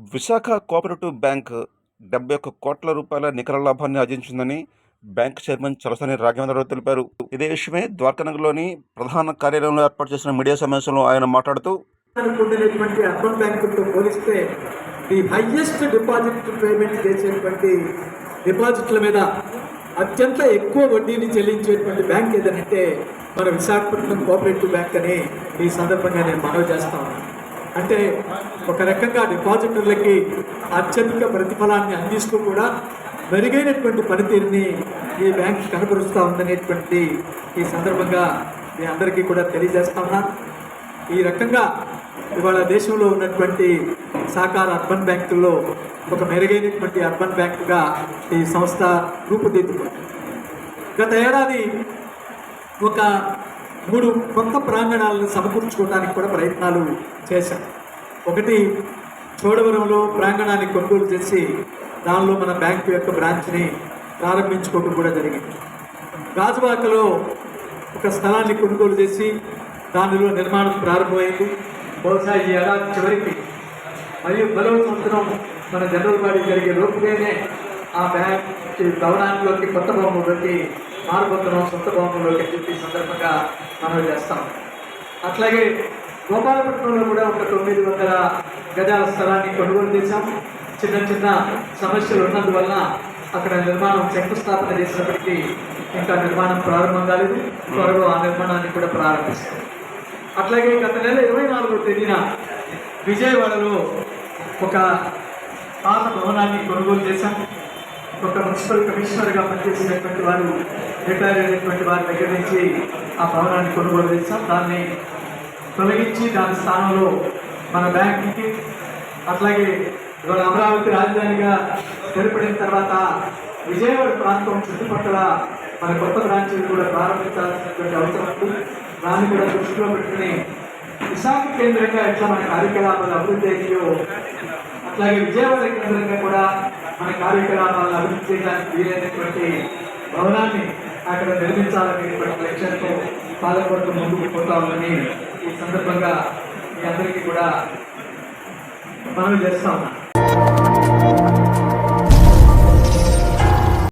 Visakha cooperative bank డెబ్బై ఒక్క కోట్ల రూపాయల నికర లాభాన్ని ఆర్జించిందని బ్యాంక్ చైర్మన్ చలసాని రాఘవేంద్రరావు తెలిపారు. ఇదే విషయమే ద్వారకానగర్లోని ప్రధాన కార్యాలయంలో ఏర్పాటు చేసిన మీడియా సమావేశంలో ఆయన మాట్లాడుతూ అర్బన్ బ్యాంకులతో పోలిస్తే ది హైయెస్ట్ డిపాజిట్ పేమెంట్ చేసేటువంటి డిపాజిట్ల మీద అత్యంత ఎక్కువ వడ్డీని చెల్లించేటువంటి బ్యాంక్ ఏదంటే మన విశాఖపట్నం కోఆపరేటివ్ బ్యాంక్ అని ఈ సందర్భంగా నేను మనవి చేస్తా ఉన్నాను. అంటే ఒక రకంగా డిపాజిటర్లకి అత్యధిక ప్రతిఫలాన్ని అందిస్తూ కూడా మెరుగైనటువంటి పనితీరుని ఈ బ్యాంక్ కనబరుస్తూ ఉందనేటువంటి ఈ సందర్భంగా మీ అందరికీ కూడా తెలియజేస్తా ఉన్నాను. ఈ రకంగా ఇవాళ దేశంలో ఉన్నటువంటి సహకార అర్బన్ బ్యాంకుల్లో ఒక మెరుగైనటువంటి అర్బన్ బ్యాంకుగా ఈ సంస్థ రూపుదిద్దుకుంది. గత ఏడాది ఒక మూడు కొత్త ప్రాంగణాలను సమకూర్చుకోవడానికి కూడా ప్రయత్నాలు చేశాం. ఒకటి చోడవరంలో ప్రాంగణాన్ని కొనుగోలు చేసి దానిలో మన బ్యాంకు యొక్క బ్రాంచ్ని ప్రారంభించుకోవడం కూడా జరిగింది. గాజువాకలో ఒక స్థలాన్ని కొనుగోలు చేసి దానిలో నిర్మాణం ప్రారంభమైంది. బహుశా ఈ ఏడాది చివరికి మరియు మరో సంవత్సరం మన జనరల్ బాడీ జరిగే లోపుగానే ఆ బ్యాంక్ ఈ భవనాల్లోకి కొత్త భవనంలోకి మారుబోతున్నాం సొంత భవనంలోకి చెప్పి సందర్భంగా మనం చేస్తాం. అట్లాగే గోపాలపట్నంలో కూడా ఒక తొమ్మిది వందల గజాల స్థలాన్ని కొనుగోలు చేశాం. చిన్న చిన్న సమస్యలు ఉన్నందువల్ల అక్కడ నిర్మాణం శంకుస్థాపన చేసినప్పటికీ ఇంకా నిర్మాణం ప్రారంభం కాలేదు. త్వరలో ఆ నిర్మాణాన్ని కూడా ప్రారంభిస్తాం. అట్లాగే గత నెల ఇరవై నాలుగో తేదీన విజయవాడలో ఒక పాత భవనాన్ని కొనుగోలు చేశాం. ఒక మున్సిపల్ కమిషనర్గా పనిచేసినటువంటి వారు రిటైర్ అయినటువంటి వారి దగ్గర నుంచి ఆ భవనాన్ని కొనుగోలు చేస్తాం. దాన్ని తొలగించి దాని స్థానంలో మన బ్యాంక్కి అట్లాగే ఇవాళ అమరావతి రాజధానిగా ఏర్పడిన తర్వాత విజయవాడ ప్రాంతం చుట్టుపక్కల మన కొత్త బ్రాంచీలు కూడా ప్రారంభించాల్సినటువంటి అవసరం ఉంది. దాన్ని కూడా దృష్టిలో పెట్టుకుని విశాఖ కేంద్రంగా ఎట్లా మన కార్యకలాపాలు అభివృద్ధి అయ్యాయో అట్లాగే విజయవాడ కేంద్రంగా కూడా మన కార్యకలాపాలను అభివృద్ధి చేయడానికి వీలైనటువంటి భవనాన్ని అక్కడ నిర్మించాలనేటువంటి లక్ష్యంతో పాదపడుతూ ముందుకు పోతామని ఈ సందర్భంగా మీ అందరికీ కూడా మనవి చేస్తా ఉన్నాను